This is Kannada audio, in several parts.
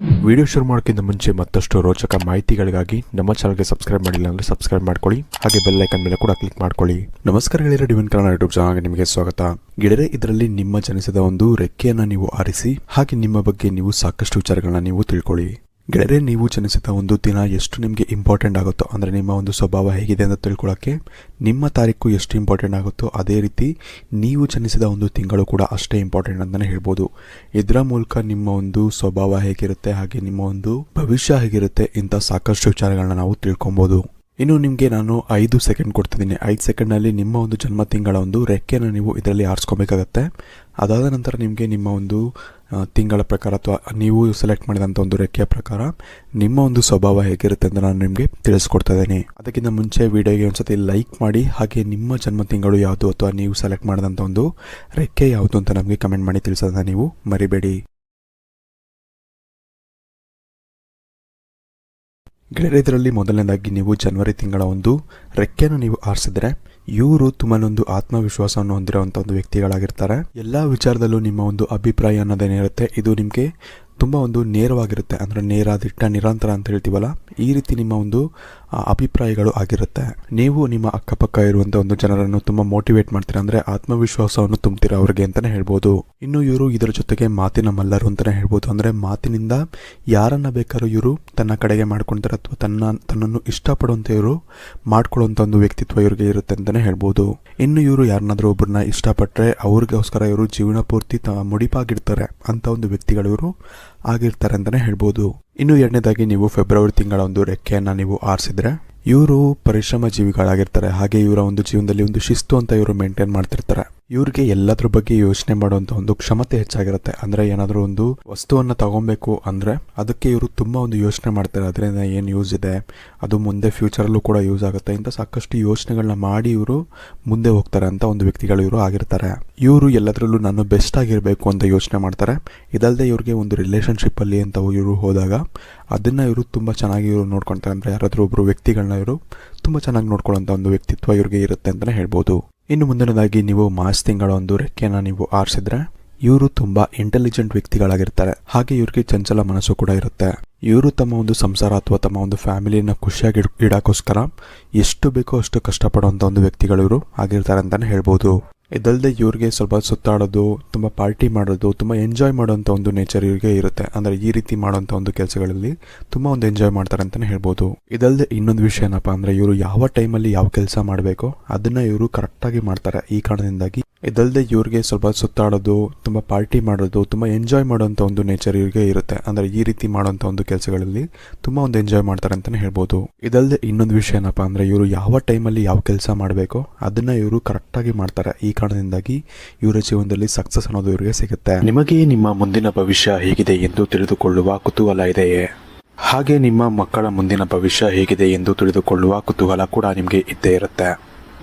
ವಿಡಿಯೋ ಶುರು ಮಾಡೋಕ್ಕಿಂತ ಮುಂಚೆ ಮತ್ತಷ್ಟು ರೋಚಕ ಮಾಹಿತಿಗಳಿಗಾಗಿ ನಮ್ಮ ಚಾನಲ್ಗೆ ಸಬ್ಸ್ಕ್ರೈಬ್ ಮಾಡಿಲ್ಲ ಅಂದರೆ ಸಬ್ಸ್ಕ್ರೈಬ್ ಮಾಡ್ಕೊಳ್ಳಿ. ಹಾಗೆ ಬೆಲ್ ಐಕನ್ ಮೇಲೆ ಕೂಡ ಕ್ಲಿಕ್ ಮಾಡ್ಕೊಳ್ಳಿ. ನಮಸ್ಕಾರ ಹೇಳಿರೋ ಡಿವನ್ ಕನ್ನಡ ಯೂಟ್ಯೂಬ್ ಚಾನಲ್ಗೆ ನಿಮಗೆ ಸ್ವಾಗತ. ಗೆಳೆಯರೆ, ಇದರಲ್ಲಿ ನಿಮ್ಮ ಜನಿಸಿದ ಒಂದು ರೆಕ್ಕೆಯನ್ನು ನೀವು ಆರಿಸಿ, ಹಾಗೆ ನಿಮ್ಮ ಬಗ್ಗೆ ನೀವು ಸಾಕಷ್ಟು ವಿಚಾರಗಳನ್ನ ನೀವು ತಿಳ್ಕೊಳ್ಳಿ. ಗೆಳೆಯರೆ, ನೀವು ಜನಿಸಿದ ಒಂದು ದಿನ ಎಷ್ಟು ನಿಮಗೆ ಇಂಪಾರ್ಟೆಂಟ್ ಆಗುತ್ತೋ, ಅಂದರೆ ನಿಮ್ಮ ಒಂದು ಸ್ವಭಾವ ಹೇಗಿದೆ ಅಂತ ತಿಳ್ಕೊಳ್ಳೋಕ್ಕೆ ನಿಮ್ಮ ತಾರೀಕು ಎಷ್ಟು ಇಂಪಾರ್ಟೆಂಟ್ ಆಗುತ್ತೋ ಅದೇ ರೀತಿ ನೀವು ಜನಿಸಿದ ಒಂದು ತಿಂಗಳು ಕೂಡ ಅಷ್ಟೇ ಇಂಪಾರ್ಟೆಂಟ್ ಅಂತಲೇ ಹೇಳ್ಬೋದು. ಇದರ ಮೂಲಕ ನಿಮ್ಮ ಒಂದು ಸ್ವಭಾವ ಹೇಗಿರುತ್ತೆ ಹಾಗೆ ನಿಮ್ಮ ಒಂದು ಭವಿಷ್ಯ ಹೇಗಿರುತ್ತೆ ಇಂಥ ಸಾಕಷ್ಟು ವಿಚಾರಗಳನ್ನ ನಾವು ತಿಳ್ಕೊಬೋದು. ಇನ್ನು ನಿಮಗೆ ನಾನು ಐದು ಸೆಕೆಂಡ್ ಕೊಡ್ತಿದ್ದೀನಿ. ಐದು ಸೆಕೆಂಡ್ನಲ್ಲಿ ನಿಮ್ಮ ಒಂದು ಜನ್ಮ ತಿಂಗಳ ಒಂದು ರೆಕ್ಕೆನ ನೀವು ಇದರಲ್ಲಿ ಆರಿಸ್ಕೊಬೇಕಾಗತ್ತೆ. ಅದಾದ ನಂತರ ನಿಮಗೆ ನಿಮ್ಮ ಒಂದು ತಿಂಗಳ ಪ್ರಕಾರ ಅಥವಾ ನೀವು ಸೆಲೆಕ್ಟ್ ಮಾಡಿದಂಥ ಒಂದು ರೆಕ್ಕೆಯ ಪ್ರಕಾರ ನಿಮ್ಮ ಒಂದು ಸ್ವಭಾವ ಹೇಗಿರುತ್ತೆ ಅಂತ ನಾನು ನಿಮಗೆ ತಿಳಿಸ್ಕೊಡ್ತಾ ಇದ್ದೀನಿ. ಅದಕ್ಕಿಂತ ಮುಂಚೆ ವಿಡಿಯೋಗೆ ಒಂದ್ಸತಿ ಲೈಕ್ ಮಾಡಿ, ಹಾಗೆ ನಿಮ್ಮ ಜನ್ಮ ತಿಂಗಳು ಯಾವುದು ಅಥವಾ ನೀವು ಸೆಲೆಕ್ಟ್ ಮಾಡಿದಂಥ ಒಂದು ರೆಕ್ಕೆ ಯಾವುದು ಅಂತ ನಮಗೆ ಕಮೆಂಟ್ ಮಾಡಿ ತಿಳಿಸೋದನ್ನ ನೀವು ಮರಿಬೇಡಿ. ಗೆಳೆಯರಲ್ಲಿ ಮೊದಲನೇದಾಗಿ ನೀವು ಜನವರಿ ತಿಂಗಳ ಒಂದು ರೆಕ್ಕೆಯನ್ನು ನೀವು ಆರಿಸಿದ್ರೆ ಇವರು ತುಂಬಾನೊಂದು ಆತ್ಮವಿಶ್ವಾಸವನ್ನು ಹೊಂದಿರುವಂತಹ ಒಂದು ವ್ಯಕ್ತಿಗಳಾಗಿರ್ತಾರೆ. ಎಲ್ಲ ವಿಚಾರದಲ್ಲೂ ನಿಮ್ಮ ಒಂದು ಅಭಿಪ್ರಾಯ ಅನ್ನೋದೇನಿರುತ್ತೆ, ಇದು ನಿಮಗೆ ತುಂಬ ಒಂದು ನೇರವಾಗಿರುತ್ತೆ. ಅಂದರೆ ನೇರ ದಿಟ್ಟ ನಿರಂತರ ಅಂತ ಹೇಳ್ತೀವಲ್ಲ ಈ ರೀತಿ ನಿಮ್ಮ ಒಂದು ಅಭಿಪ್ರಾಯಗಳು ಆಗಿರುತ್ತೆ. ನೀವು ನಿಮ್ಮ ಅಕ್ಕಪಕ್ಕ ಇರುವಂಥ ಒಂದು ಜನರನ್ನು ತುಂಬ ಮೋಟಿವೇಟ್ ಮಾಡ್ತೀರಾ ಅಂದರೆ ಆತ್ಮವಿಶ್ವಾಸವನ್ನು ತುಂಬ್ತೀರಾ ಅವ್ರಿಗೆ ಅಂತಲೇ ಹೇಳ್ಬೋದು. ಇನ್ನು ಇವರು ಇದರ ಜೊತೆಗೆ ಮಾತಿನ ಮಲ್ಲರು ಅಂತಲೇ ಹೇಳ್ಬೋದು. ಅಂದರೆ ಮಾತಿನಿಂದ ಯಾರನ್ನ ಬೇಕಾದ್ರೂ ಇವರು ತನ್ನ ಕಡೆಗೆ ಮಾಡ್ಕೊಳ್ತಾರೆ ಅಥವಾ ತನ್ನ, ತನ್ನನ್ನು ಇಷ್ಟಪಡುವಂಥ ಇವರು ಮಾಡ್ಕೊಳ್ಳುವಂಥ ಒಂದು ವ್ಯಕ್ತಿತ್ವ ಇವರಿಗೆ ಇರುತ್ತೆ ಅಂತಲೇ ಹೇಳ್ಬೋದು. ಇನ್ನು ಇವರು ಯಾರನ್ನಾದರೂ ಒಬ್ಬರನ್ನ ಇಷ್ಟಪಟ್ಟರೆ ಅವ್ರಿಗೋಸ್ಕರ ಇವರು ಜೀವನ ಪೂರ್ತಿ ತ ಮುಡಿಪಾಗಿರ್ತಾರೆ ಅಂತ ಒಂದು ವ್ಯಕ್ತಿಗಳು ಇವರು. ಆಗಿರ್ತಾರೆ ಅಂತಾನೆ ಹೇಳ್ಬೋದು. ಇನ್ನು ಎರಡನೇದಾಗಿ ನೀವು ಫೆಬ್ರವರಿ ತಿಂಗಳ ಒಂದು ರೆಕ್ಕೆಯನ್ನು ನೀವು ಆರಿಸಿದ್ರೆ, ಇವರು ಪರಿಶ್ರಮ ಜೀವಿಗಳಾಗಿರ್ತಾರೆ ಹಾಗೆ ಇವರ ಒಂದು ಜೀವನದಲ್ಲಿ ಒಂದು ಶಿಸ್ತು ಅಂತ ಇವರು ಮೇಂಟೈನ್ ಮಾಡ್ತಿರ್ತಾರೆ. ಇವ್ರಿಗೆ ಎಲ್ಲದ್ರ ಬಗ್ಗೆ ಯೋಚನೆ ಮಾಡುವಂತ ಒಂದು ಕ್ಷಮತೆ ಹೆಚ್ಚಾಗಿರುತ್ತೆ. ಅಂದ್ರೆ ಏನಾದರೂ ಒಂದು ವಸ್ತುವನ್ನ ತಗೊಬೇಕು ಅಂದ್ರೆ ಅದಕ್ಕೆ ಇವರು ತುಂಬ ಒಂದು ಯೋಚನೆ ಮಾಡ್ತಾರೆ. ಅದರಿಂದ ಏನು ಯೂಸ್ ಇದೆ, ಅದು ಮುಂದೆ ಫ್ಯೂಚರಲ್ಲೂ ಕೂಡ ಯೂಸ್ ಆಗುತ್ತೆ. ಇಂಥ ಸಾಕಷ್ಟು ಯೋಚನೆಗಳನ್ನ ಮಾಡಿ ಇವರು ಮುಂದೆ ಹೋಗ್ತಾರೆ ಅಂತ ಒಂದು ವ್ಯಕ್ತಿಗಳು ಇವರು ಆಗಿರ್ತಾರೆ. ಇವರು ಎಲ್ಲದರಲ್ಲೂ ನಾನು ಬೆಸ್ಟ್ ಆಗಿರಬೇಕು ಅಂತ ಯೋಚನೆ ಮಾಡ್ತಾರೆ. ಇದಲ್ಲದೆ ಇವ್ರಿಗೆ ಒಂದು ರಿಲೇಷನ್ಶಿಪ್ಪಲ್ಲಿ ಅಂತ ಇವರು ಹೋದಾಗ ಅದನ್ನ ಇವರು ತುಂಬಾ ಚೆನ್ನಾಗಿ ಇವರು ನೋಡ್ಕೊಳ್ತಾರೆ ಅಂದ್ರೆ ಯಾರಾದರೂ ಒಬ್ಬರು ವ್ಯಕ್ತಿಗಳನ್ನ ಇವರು ತುಂಬಾ ಚೆನ್ನಾಗಿ ನೋಡ್ಕೊಳ್ಳೋಂಥ ಒಂದು ವ್ಯಕ್ತಿತ್ವ ಇವ್ರಿಗೆ ಇರುತ್ತೆ ಅಂತಲೇ ಹೇಳ್ಬೋದು. ಇನ್ನು ಮುಂದಿನದಾಗಿ ನೀವು ಮಾರ್ಚ್ ತಿಂಗಳ ಒಂದು ರೆಕ್ಕೆಯನ್ನು ನೀವು ಆರಿಸಿದ್ರೆ ಇವರು ತುಂಬಾ ಇಂಟೆಲಿಜೆಂಟ್ ವ್ಯಕ್ತಿಗಳಾಗಿರ್ತಾರೆ. ಹಾಗೆ ಇವರಿಗೆ ಚಂಚಲ ಮನಸ್ಸು ಕೂಡ ಇರುತ್ತೆ. ಇವರು ತಮ್ಮ ಒಂದು ಸಂಸಾರ ಅಥವಾ ತಮ್ಮ ಒಂದು ಫ್ಯಾಮಿಲಿನ ಖುಷಿಯಾಗಿ ಇಡಾಕೋಸ್ಕರ ಇಡೋಕ್ಕೋಸ್ಕರ ಎಷ್ಟು ಬೇಕೋ ಅಷ್ಟು ಕಷ್ಟಪಡುವಂಥ ಒಂದು ವ್ಯಕ್ತಿಗಳು ಇವರು ಆಗಿರ್ತಾರೆ ಅಂತಲೇ ಹೇಳ್ಬೋದು. ಇದಲ್ಲದೆ ಇವ್ರಿಗೆ ಸ್ವಲ್ಪ ಸುತ್ತಾಡೋದು, ತುಂಬ ಪಾರ್ಟಿ ಮಾಡೋದು, ತುಂಬ ಎಂಜಾಯ್ ಮಾಡೋಂಥ ಒಂದು ನೇಚರ್ ಇವ್ರಿಗೆ ಇರುತ್ತೆ. ಅಂದರೆ ಈ ರೀತಿ ಮಾಡೋಂಥ ಒಂದು ಕೆಲಸಗಳಲ್ಲಿ ತುಂಬ ಒಂದು ಎಂಜಾಯ್ ಮಾಡ್ತಾರೆ ಅಂತಲೇ ಹೇಳ್ಬೋದು. ಇದಲ್ಲದೆ ಇನ್ನೊಂದು ವಿಷಯ ಏನಪ್ಪ ಅಂದರೆ ಇವರು ಯಾವ ಟೈಮಲ್ಲಿ ಯಾವ ಕೆಲಸ ಮಾಡಬೇಕೋ ಅದನ್ನು ಇವರು ಕರೆಕ್ಟಾಗಿ ಮಾಡ್ತಾರೆ. ಈ ಕಾರಣದಿಂದಾಗಿ ಇದಲ್ಲದೆ ಇವ್ರಿಗೆ ಸ್ವಲ್ಪ ಸುತ್ತಾಡೋದು, ತುಂಬ ಪಾರ್ಟಿ ಮಾಡೋದು, ತುಂಬ ಎಂಜಾಯ್ ಮಾಡೋಂಥ ಒಂದು ನೇಚರ್ ಇವ್ರಿಗೆ ಇರುತ್ತೆ. ಅಂದರೆ ಈ ರೀತಿ ಮಾಡೋಂಥ ಒಂದು ಕೆಲಸಗಳಲ್ಲಿ ತುಂಬ ಒಂದು ಎಂಜಾಯ್ ಮಾಡ್ತಾರೆ ಅಂತಲೇ ಹೇಳ್ಬೋದು. ಇದಲ್ಲದೆ ಇನ್ನೊಂದು ವಿಷಯ ಏನಪ್ಪ ಅಂದರೆ ಇವರು ಯಾವ ಟೈಮಲ್ಲಿ ಯಾವ ಕೆಲಸ ಮಾಡಬೇಕೋ ಅದನ್ನು ಇವರು ಕರೆಕ್ಟಾಗಿ ಮಾಡ್ತಾರೆ. ಈ ಕಾರಣದಿಂದಾಗಿ ಇವರ ಜೀವನದಲ್ಲಿ ಸಕ್ಸಸ್ ಅನ್ನೋದು ಇವರಿಗೆ ಸಿಗುತ್ತೆ. ನಿಮಗೆ ನಿಮ್ಮ ಮುಂದಿನ ಭವಿಷ್ಯ ಹೇಗಿದೆ ಎಂದು ತಿಳಿದುಕೊಳ್ಳುವ ಕುತೂಹಲ ಇದೆಯೇ? ಹಾಗೆ ನಿಮ್ಮ ಮಕ್ಕಳ ಮುಂದಿನ ಭವಿಷ್ಯ ಹೇಗಿದೆ ಎಂದು ತಿಳಿದುಕೊಳ್ಳುವ ಕುತೂಹಲ ಕೂಡ ನಿಮಗೆ ಇದ್ದೇ ಇರುತ್ತೆ.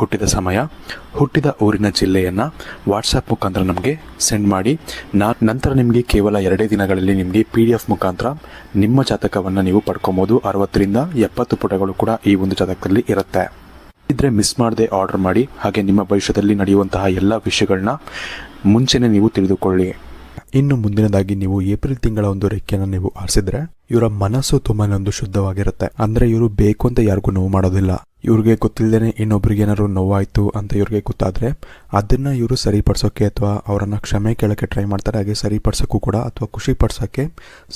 ಹುಟ್ಟಿದ ಸಮಯ, ಹುಟ್ಟಿದ ಊರಿನ ಜಿಲ್ಲೆಯನ್ನು ವಾಟ್ಸಪ್ ಮುಖಾಂತರ ನಮಗೆ ಸೆಂಡ್ ಮಾಡಿ. ನಾ, ನಂತರ ನಿಮಗೆ ಕೇವಲ ಎರಡೇ ದಿನಗಳಲ್ಲಿ ನಿಮಗೆ ಪಿ ಡಿ ಎಫ್ ಮುಖಾಂತರ ನಿಮ್ಮ ಜಾತಕವನ್ನು ನೀವು ಪಡ್ಕೊಬೋದು. ಅರವತ್ತರಿಂದ ಎಪ್ಪತ್ತು ಪುಟಗಳು ಕೂಡ ಈ ಒಂದು ಜಾತಕದಲ್ಲಿ ಇರುತ್ತೆ. ಇದ್ರೆ ಮಿಸ್ ಮಾಡದೆ ಆರ್ಡರ್ ಮಾಡಿ, ಹಾಗೆ ನಿಮ್ಮ ಭವಿಷ್ಯದಲ್ಲಿ ನಡೆಯುವಂತಹ ಎಲ್ಲ ವಿಷಯಗಳನ್ನ ಮುಂಚೆನೆ ನೀವು ತಿಳಿದುಕೊಳ್ಳಿ. ಇನ್ನು ಮುಂದಿನದಾಗಿ ನೀವು ಏಪ್ರಿಲ್ ತಿಂಗಳ ಒಂದು ರೆಕ್ಕೆಯನ್ನು ನೀವು ಆರಿಸಿದ್ರೆ ಇವರ ಮನಸ್ಸು ತುಂಬಾನೇ ಒಂದು ಶುದ್ಧವಾಗಿರುತ್ತೆ. ಅಂದ್ರೆ ಇವರು ಬೇಕು ಅಂತ ಯಾರಿಗೂ ನೋವು ಮಾಡೋದಿಲ್ಲ. ಇವ್ರಿಗೆ ಗೊತ್ತಿಲ್ಲದೇನೆ ಇನ್ನೊಬ್ರಿಗೆ ಏನಾದ್ರು ನೋವಾಯ್ತು ಅಂತ ಇವ್ರಿಗೆ ಗೊತ್ತಾದ್ರೆ ಅದನ್ನ ಇವರು ಸರಿಪಡಿಸೋಕೆ ಅಥವಾ ಅವರನ್ನ ಕ್ಷಮೆ ಕೇಳಕ್ಕೆ ಟ್ರೈ ಮಾಡ್ತಾರೆ, ಹಾಗೆ ಸರಿಪಡಿಸೋಕ್ಕೂ ಕೂಡ ಅಥವಾ ಖುಷಿ ಪಡಿಸೋಕೆ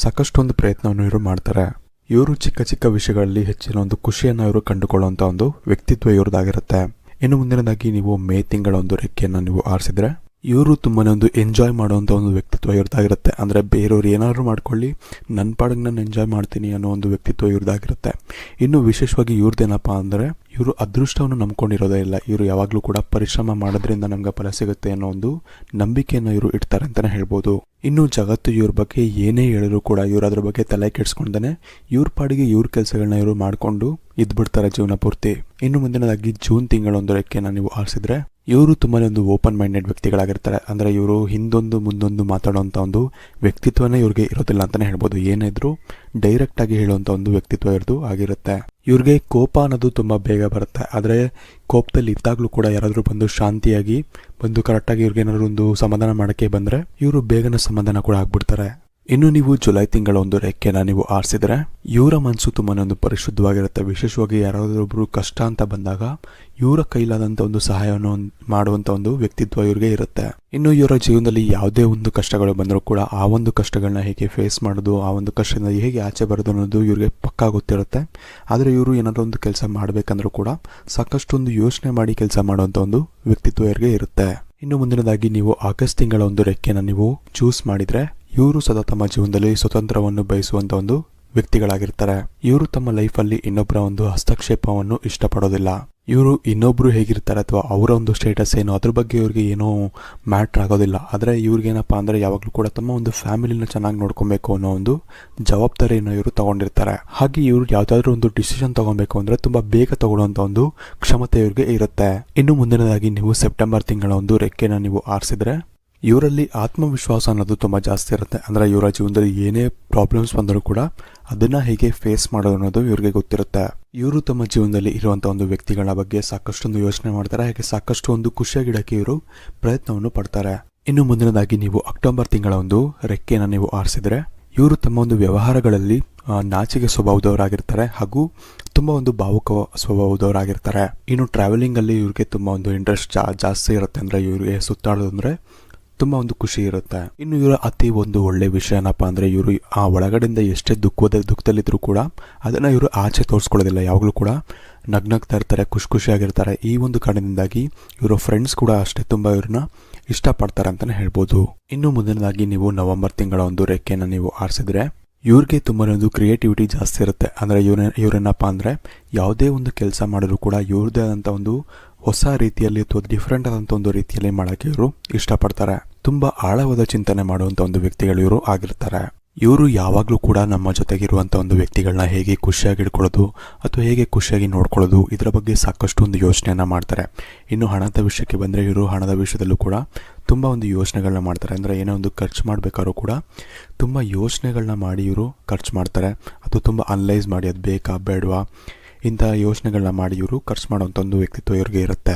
ಸಾಕಷ್ಟೊಂದು ಪ್ರಯತ್ನವನ್ನು ಇವರು ಮಾಡ್ತಾರೆ. ಇವರು ಚಿಕ್ಕ ಚಿಕ್ಕ ವಿಷಯಗಳಲ್ಲಿ ಹೆಚ್ಚಿನ ಒಂದು ಖುಷಿಯನ್ನು ಇವರು ಕಂಡುಕೊಳ್ಳುವಂತ ಒಂದು ವ್ಯಕ್ತಿತ್ವ ಇವ್ರದ್ದಾಗಿರುತ್ತೆ. ಇನ್ನು ಮುಂದಿನದಾಗಿ ನೀವು ಮೇ ತಿಂಗಳ ಒಂದು ರೆಕ್ಕೆಯನ್ನು ನೀವು ಆರಿಸಿದ್ರೆ ಇವರು ತುಂಬಾ ಒಂದು ಎಂಜಾಯ್ ಮಾಡುವಂಥ ಒಂದು ವ್ಯಕ್ತಿತ್ವ ಇವ್ರದ್ದಾಗಿರುತ್ತೆ. ಅಂದರೆ ಬೇರೆಯವ್ರು ಏನಾದರೂ ಮಾಡ್ಕೊಳ್ಳಿ ನನ್ನ ಪಾಡಿಗೆ ನಾನು ಎಂಜಾಯ್ ಮಾಡ್ತೀನಿ ಅನ್ನೋ ಒಂದು ವ್ಯಕ್ತಿತ್ವ ಇವ್ರದ್ದಾಗಿರುತ್ತೆ. ಇನ್ನು ವಿಶೇಷವಾಗಿ ಇವ್ರದ್ದೇನಪ್ಪ ಅಂದರೆ, ಇವರು ಅದೃಷ್ಟವನ್ನು ನಂಬ್ಕೊಂಡಿರೋದೇ ಇಲ್ಲ. ಇವರು ಯಾವಾಗಲೂ ಕೂಡ ಪರಿಶ್ರಮ ಮಾಡೋದ್ರಿಂದ ನಮ್ಗೆ ಫಲ ಸಿಗುತ್ತೆ ಅನ್ನೋ ಒಂದು ನಂಬಿಕೆಯನ್ನು ಇವರು ಇಡ್ತಾರೆ ಅಂತಲೇ ಹೇಳ್ಬೋದು. ಇನ್ನು ಜಗತ್ತು ಇವ್ರ ಬಗ್ಗೆ ಏನೇ ಹೇಳಿದ್ರು ಕೂಡ ಇವರು ಅದ್ರ ಬಗ್ಗೆ ತಲೆ ಕೆಡ್ಸ್ಕೊಂಡೇ ಇವ್ರ ಪಾಡಿಗೆ ಇವ್ರ ಕೆಲಸಗಳನ್ನ ಇವರು ಮಾಡಿಕೊಂಡು ಇದ್ಬಿಡ್ತಾರೆ ಜೀವನ ಪೂರ್ತಿ. ಇನ್ನು ಮುಂದಿನದಾಗಿ ಜೂನ್ ತಿಂಗಳೊಂದರಕ್ಕೆ ನೀವು ಆರಿಸಿದ್ರೆ ಇವರು ತುಂಬಾನೇ ಒಂದು ಓಪನ್ ಮೈಂಡೆಡ್ ವ್ಯಕ್ತಿಗಳಾಗಿರ್ತಾರೆ. ಅಂದರೆ ಇವರು ಹಿಂದೊಂದು ಮುಂದೊಂದು ಮಾತಾಡುವಂಥ ಒಂದು ವ್ಯಕ್ತಿತ್ವನೇ ಇವ್ರಿಗೆ ಇರೋದಿಲ್ಲ ಅಂತಲೇ ಹೇಳ್ಬೋದು. ಏನಿದ್ರು ಡೈರೆಕ್ಟಾಗಿ ಹೇಳುವಂಥ ಒಂದು ವ್ಯಕ್ತಿತ್ವ ಇರೋದು ಆಗಿರುತ್ತೆ. ಇವ್ರಿಗೆ ಕೋಪ ಅನ್ನೋದು ತುಂಬ ಬೇಗ ಬರುತ್ತೆ. ಆದರೆ ಕೋಪದಲ್ಲಿ ಇದ್ದಾಗಲೂ ಕೂಡ ಯಾರಾದರೂ ಬಂದು ಶಾಂತಿಯಾಗಿ ಬಂದು ಕರೆಕ್ಟಾಗಿ ಇವ್ರಿಗೆ ಏನಾದರೂ ಒಂದು ಸಮಾಧಾನ ಮಾಡೋಕ್ಕೆ ಬಂದರೆ ಇವರು ಬೇಗನೆ ಸಮಾಧಾನ ಕೂಡ ಆಗ್ಬಿಡ್ತಾರೆ. ಇನ್ನು ನೀವು ಜುಲೈ ತಿಂಗಳ ಒಂದು ರೆಕ್ಕೆನ ನೀವು ಆರಿಸಿದರೆ, ಇವರ ಮನಸ್ಸು ತುಂಬಾನೊಂದು ಪರಿಶುದ್ಧವಾಗಿರುತ್ತೆ. ವಿಶೇಷವಾಗಿ ಯಾರಾದರೊಬ್ರು ಕಷ್ಟ ಅಂತ ಬಂದಾಗ, ಇವರ ಕೈಲಾದಂಥ ಒಂದು ಸಹಾಯವನ್ನು ಒಂದ್- ಮಾಡುವಂಥ ಒಂದು ವ್ಯಕ್ತಿತ್ವ ಇವರಿಗೆ ಇರುತ್ತೆ. ಇನ್ನು ಇವರ ಜೀವನದಲ್ಲಿ ಯಾವುದೇ ಒಂದು ಕಷ್ಟಗಳು ಬಂದರೂ ಕೂಡ, ಆ ಒಂದು ಕಷ್ಟಗಳನ್ನ ಹೇಗೆ ಫೇಸ್ ಮಾಡೋದು, ಆ ಒಂದು ಕಷ್ಟದಿಂದ ಹೇಗೆ ಆಚೆ ಬರೋದು ಅನ್ನೋದು ಇವರಿಗೆ ಪಕ್ಕಾ ಗೊತ್ತಿರುತ್ತೆ. ಆದರೆ ಇವರು ಏನಾದರೂ ಒಂದು ಕೆಲಸ ಮಾಡಬೇಕಂದ್ರೂ ಕೂಡ, ಸಾಕಷ್ಟೊಂದು ಯೋಚನೆ ಮಾಡಿ ಕೆಲಸ ಮಾಡುವಂಥ ಒಂದು ವ್ಯಕ್ತಿತ್ವ ಇವರಿಗೆ ಇರುತ್ತೆ. ಇನ್ನು ಮುಂದಿನದಾಗಿ ನೀವು ಆಗಸ್ಟ್ ತಿಂಗಳ ಒಂದು ರೆಕ್ಕೆನ ನೀವು ಚೂಸ್ ಮಾಡಿದ್ರೆ ಇವರು ಸದಾ ತಮ್ಮ ಜೀವನದಲ್ಲಿ ಸ್ವತಂತ್ರವನ್ನು ಬಯಸುವಂತ ಒಂದು ವ್ಯಕ್ತಿಗಳಾಗಿರ್ತಾರೆ. ಇವರು ತಮ್ಮ ಲೈಫಲ್ಲಿ ಇನ್ನೊಬ್ಬರ ಒಂದು ಹಸ್ತಕ್ಷೇಪವನ್ನು ಇಷ್ಟಪಡೋದಿಲ್ಲ. ಇವರು ಇನ್ನೊಬ್ರು ಹೇಗಿರ್ತಾರೆ ಅಥವಾ ಅವರ ಒಂದು ಸ್ಟೇಟಸ್ ಏನು, ಅದ್ರ ಬಗ್ಗೆ ಇವ್ರಿಗೆ ಏನೂ ಮ್ಯಾಟ್ರ್ ಆಗೋದಿಲ್ಲ. ಆದರೆ ಇವ್ರಿಗೇನಪ್ಪ ಅಂದರೆ ಯಾವಾಗಲೂ ಕೂಡ ತಮ್ಮ ಒಂದು ಫ್ಯಾಮಿಲಿನ ಚೆನ್ನಾಗಿ ನೋಡ್ಕೊಬೇಕು ಅನ್ನೋ ಒಂದು ಜವಾಬ್ದಾರಿಯನ್ನು ಇವರು ತಗೊಂಡಿರ್ತಾರೆ. ಹಾಗೆ ಇವರು ಯಾವುದಾದ್ರೂ ಒಂದು ಡಿಸಿಷನ್ ತಗೊಬೇಕು ಅಂದರೆ ತುಂಬ ಬೇಗ ತಗೊಳ್ಳುವಂಥ ಒಂದು ಕ್ಷಮತೆ ಇವ್ರಿಗೆ ಇರುತ್ತೆ. ಇನ್ನು ಮುಂದಿನದಾಗಿ ನೀವು ಸೆಪ್ಟೆಂಬರ್ ತಿಂಗಳ ಒಂದು ರೆಕ್ಕೆನ ನೀವು ಆರಿಸಿದ್ರೆ ಇವರಲ್ಲಿ ಆತ್ಮವಿಶ್ವಾಸ ಅನ್ನೋದು ತುಂಬ ಜಾಸ್ತಿ ಇರುತ್ತೆ. ಅಂದರೆ ಇವರ ಜೀವನದಲ್ಲಿ ಏನೇ ಪ್ರಾಬ್ಲಮ್ಸ್ ಬಂದರೂ ಕೂಡ ಅದನ್ನು ಹೇಗೆ ಫೇಸ್ ಮಾಡೋದು ಅನ್ನೋದು ಇವ್ರಿಗೆ ಗೊತ್ತಿರುತ್ತೆ. ಇವರು ತಮ್ಮ ಜೀವನದಲ್ಲಿ ಇರುವಂಥ ಒಂದು ವ್ಯಕ್ತಿಗಳ ಬಗ್ಗೆ ಸಾಕಷ್ಟೊಂದು ಯೋಚನೆ ಮಾಡ್ತಾರೆ. ಹಾಗೆ ಸಾಕಷ್ಟು ಒಂದು ಖುಷಿಯಾಗಿಡಕ್ಕೆ ಇವರು ಪ್ರಯತ್ನವನ್ನು ಪಡ್ತಾರೆ. ಇನ್ನು ಮುಂದಿನದಾಗಿ ನೀವು ಅಕ್ಟೋಬರ್ ತಿಂಗಳ ಒಂದು ರೆಕ್ಕೆಯನ್ನು ನೀವು ಆರಿಸಿದರೆ ಇವರು ತಮ್ಮ ಒಂದು ವ್ಯವಹಾರಗಳಲ್ಲಿ ನಾಚಿಕೆ ಸ್ವಭಾವದವರಾಗಿರ್ತಾರೆ ಹಾಗೂ ತುಂಬ ಒಂದು ಭಾವುಕ ಸ್ವಭಾವದವರಾಗಿರ್ತಾರೆ. ಇನ್ನು ಟ್ರಾವೆಲಿಂಗಲ್ಲಿ ಇವ್ರಿಗೆ ತುಂಬ ಒಂದು ಇಂಟ್ರೆಸ್ಟ್ ಜಾಸ್ತಿ ಇರುತ್ತೆ. ಅಂದರೆ ಇವ್ರಿಗೆ ಸುತ್ತಾಡೋದು ಅಂದರೆ ತುಂಬ ಒಂದು ಖುಷಿ ಇರುತ್ತೆ. ಇನ್ನು ಇವರ ಅತಿ ಒಂದು ಒಳ್ಳೆ ವಿಷಯ ಏನಪ್ಪ ಅಂದರೆ ಇವರು ಆ ಒಳಗಡೆಯಿಂದ ಎಷ್ಟೇ ದುಃಖದ ದುಃಖದಲ್ಲಿದ್ದರೂ ಕೂಡ ಅದನ್ನು ಇವರು ಆಚೆ ತೋರಿಸ್ಕೊಳ್ಳೋದಿಲ್ಲ, ಯಾವಾಗಲೂ ಕೂಡ. ನಗ್ನಗ್ತಾ ಇರ್ತಾರೆ, ಖುಷಿ ಖುಷಿಯಾಗಿರ್ತಾರೆ. ಈ ಒಂದು ಕಾರಣದಿಂದಾಗಿ ಇವರ ಫ್ರೆಂಡ್ಸ್ ಕೂಡ ಅಷ್ಟೇ ತುಂಬ ಇವ್ರನ್ನ ಇಷ್ಟಪಡ್ತಾರೆ ಅಂತಲೇ ಹೇಳ್ಬೋದು. ಇನ್ನು ಮುಂದಿನದಾಗಿ ನೀವು ನವೆಂಬರ್ ತಿಂಗಳ ಒಂದು ರೆಕ್ಕೆಯನ್ನ ನೀವು ಆರಿಸಿದ್ರೆ ಇವ್ರಿಗೆ ತುಂಬಾ ಒಂದು ಕ್ರಿಯೇಟಿವಿಟಿ ಜಾಸ್ತಿ ಇರುತ್ತೆ. ಅಂದರೆ ಇವ್ರ ಇವರೇನಪ್ಪ ಅಂದರೆ ಯಾವುದೇ ಒಂದು ಕೆಲಸ ಮಾಡಿದ್ರು ಕೂಡ ಇವ್ರದ್ದೇ ಆದಂಥ ಒಂದು ಹೊಸ ರೀತಿಯಲ್ಲಿ ಅಥವಾ ಡಿಫ್ರೆಂಟ್ ಆದಂಥ ಒಂದು ರೀತಿಯಲ್ಲಿ ಮಾಡೋಕ್ಕೆ ಇವರು ಇಷ್ಟಪಡ್ತಾರೆ. ತುಂಬ ಆಳವಾದ ಚಿಂತನೆ ಮಾಡುವಂಥ ಒಂದು ವ್ಯಕ್ತಿಗಳು ಇವರು ಆಗಿರ್ತಾರೆ. ಇವರು ಯಾವಾಗಲೂ ಕೂಡ ನಮ್ಮ ಜೊತೆಗಿರುವಂಥ ಒಂದು ವ್ಯಕ್ತಿಗಳನ್ನ ಹೇಗೆ ಖುಷಿಯಾಗಿ ಇಟ್ಕೊಳ್ಳೋದು ಅಥವಾ ಹೇಗೆ ಖುಷಿಯಾಗಿ ನೋಡ್ಕೊಳ್ಳೋದು ಇದರ ಬಗ್ಗೆ ಸಾಕಷ್ಟು ಒಂದು ಯೋಚನೆಯನ್ನು ಮಾಡ್ತಾರೆ. ಇನ್ನು ಹಣದ ವಿಷಯಕ್ಕೆ ಬಂದರೆ ಇವರು ಹಣದ ವಿಷಯದಲ್ಲೂ ಕೂಡ ತುಂಬ ಒಂದು ಯೋಚನೆಗಳನ್ನ ಮಾಡ್ತಾರೆ. ಅಂದರೆ ಏನೋ ಒಂದು ಖರ್ಚು ಮಾಡಬೇಕಾದ್ರೂ ಕೂಡ ತುಂಬ ಯೋಚನೆಗಳನ್ನ ಮಾಡಿ ಇವರು ಖರ್ಚು ಮಾಡ್ತಾರೆ. ಅದು ತುಂಬ ಅನಲೈಸ್ ಮಾಡಿ, ಅದು ಬೇಕಾ, ಬೇಡವಾ? ಇಂಥ ಯೋಚನೆಗಳನ್ನ ಮಾಡಿ ಇವರು ಖರ್ಚು ಮಾಡೋವಂಥ ಒಂದು ವ್ಯಕ್ತಿತ್ವ ಇವ್ರಿಗೆ ಇರುತ್ತೆ.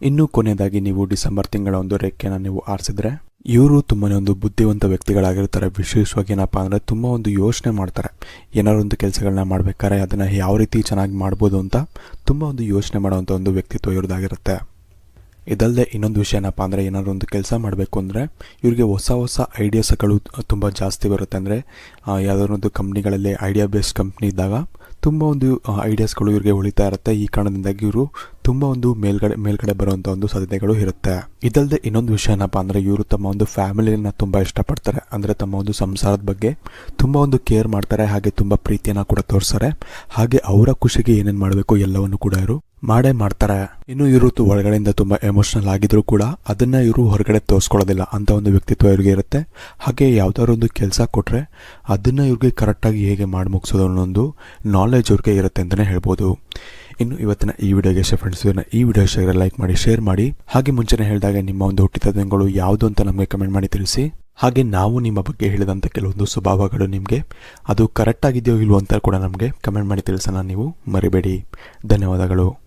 ಇನ್ನೂ ಕೊನೆಯದಾಗಿ ನೀವು ಡಿಸೆಂಬರ್ ತಿಂಗಳ ಒಂದು ರೇಖೆಯನ್ನು ನೀವು ಆರಿಸಿದ್ರೆ, ಇವರು ತುಂಬಾ ಒಂದು ಬುದ್ಧಿವಂತ ವ್ಯಕ್ತಿಗಳಾಗಿರ್ತಾರೆ. ವಿಶೇಷವಾಗಿ ಏನಪ್ಪ ಅಂದರೆ ತುಂಬ ಒಂದು ಯೋಚನೆ ಮಾಡ್ತಾರೆ. ಒಂದು ಕೆಲಸಗಳನ್ನ ಮಾಡಬೇಕಾದ್ರೆ ಅದನ್ನು ಯಾವ ರೀತಿ ಚೆನ್ನಾಗಿ ಮಾಡ್ಬೋದು ಅಂತ ತುಂಬ ಒಂದು ಯೋಚನೆ ಮಾಡುವಂಥ ಒಂದು ವ್ಯಕ್ತಿತ್ವ ಇವ್ರದ್ದಾಗಿರುತ್ತೆ ಇದಲ್ಲದೆ ಇನ್ನೊಂದು ವಿಷಯ ಏನಪ್ಪ ಅಂದರೆ ಏನಾದ್ರು ಒಂದು ಕೆಲಸ ಮಾಡಬೇಕು ಅಂದರೆ ಇವರಿಗೆ ಹೊಸ ಹೊಸ ಐಡಿಯಾಸ್ಗಳು ತುಂಬ ಜಾಸ್ತಿ ಬರುತ್ತೆ. ಅಂದರೆ ಯಾವುದಾದ್ರು ಒಂದು ಕಂಪ್ನಿಗಳಲ್ಲಿ ಐಡಿಯಾ ಬೇಸ್ಡ್ ಕಂಪ್ನಿ ಇದ್ದಾಗ ತುಂಬ ಒಂದು ಐಡಿಯಾಸ್ಗಳು ಇವರಿಗೆ ಉಳಿತಾ ಇರುತ್ತೆ. ಈ ಕಾರಣದಿಂದಾಗಿ ಇವರು ತುಂಬ ಒಂದು ಮೇಲ್ಗಡೆ ಮೇಲ್ಗಡೆ ಬರುವಂಥ ಒಂದು ಸಾಧ್ಯತೆಗಳು ಇರುತ್ತೆ. ಇದಲ್ಲದೆ ಇನ್ನೊಂದು ವಿಷಯ ಏನಪ್ಪ ಅಂದರೆ ಇವರು ತಮ್ಮ ಒಂದು ಫ್ಯಾಮಿಲಿನ ತುಂಬ ಇಷ್ಟಪಡ್ತಾರೆ. ಅಂದರೆ ತಮ್ಮ ಒಂದು ಸಂಸಾರದ ಬಗ್ಗೆ ತುಂಬ ಒಂದು ಕೇರ್ ಮಾಡ್ತಾರೆ. ಹಾಗೆ ತುಂಬ ಪ್ರೀತಿಯನ್ನು ಕೂಡ ತೋರಿಸ್ತಾರೆ. ಹಾಗೆ ಅವರ ಖುಷಿಗೆ ಏನೇನು ಮಾಡಬೇಕು ಎಲ್ಲವನ್ನು ಕೂಡ ಇವರು ಮಾಡೇ ಮಾಡ್ತಾರೆ. ಇನ್ನು ಇವರು ಒಳಗಡೆಯಿಂದ ತುಂಬ ಎಮೋಷನಲ್ ಆಗಿದ್ರು ಕೂಡ ಅದನ್ನ ಇವರು ಹೊರಗಡೆ ತೋರಿಸ್ಕೊಳ್ಳೋದಿಲ್ಲ. ಅಂತ ಒಂದು ವ್ಯಕ್ತಿತ್ವ ಇವ್ರಿಗೆ ಇರುತ್ತೆ. ಹಾಗೆ ಯಾವ್ದಾದ್ರು ಒಂದು ಕೆಲಸ ಕೊಟ್ರೆ ಅದನ್ನ ಇವ್ರಿಗೆ ಕರೆಕ್ಟಾಗಿ ಹೇಗೆ ಮಾಡಿ ಮುಗಿಸೋದು ಅನ್ನೋ ಒಂದು ನಾಲೆಜ್ ಇವ್ರಿಗೆ ಇರುತ್ತೆ ಅಂತಲೇ ಹೇಳ್ಬೋದು. ಇನ್ನು ಇವತ್ತಿನ ಈ ವಿಡಿಯೋಗೆ ಇಷ್ಟ ಫ್ರೆಂಡ್ಸ್ ಇದನ್ನ ಈ ವಿಡಿಯೋ ಇಷ್ಟ ಲೈಕ್ ಮಾಡಿ ಶೇರ್ ಮಾಡಿ. ಹಾಗೆ ಮುಂಚೆನೇ ಹೇಳಿದಾಗ ನಿಮ್ಮ ಒಂದು ಹುಟ್ಟಿದ ದಿನಗಳು ಯಾವುದು ಅಂತ ನಮಗೆ ಕಮೆಂಟ್ ಮಾಡಿ ತಿಳಿಸಿ. ಹಾಗೆ ನಾವು ನಿಮ್ಮ ಬಗ್ಗೆ ಹೇಳಿದಂಥ ಕೆಲವೊಂದು ಸ್ವಭಾವಗಳು ನಿಮಗೆ. ಅದು ಕರೆಕ್ಟ್ ಆಗಿದೆಯೋ ಇಲ್ವೋ ಅಂತ ಕೂಡ ನಮಗೆ ಕಮೆಂಟ್ ಮಾಡಿ ತಿಳಿಸೋಣ ನೀವು. ಮರಿಬೇಡಿ. ಧನ್ಯವಾದಗಳು.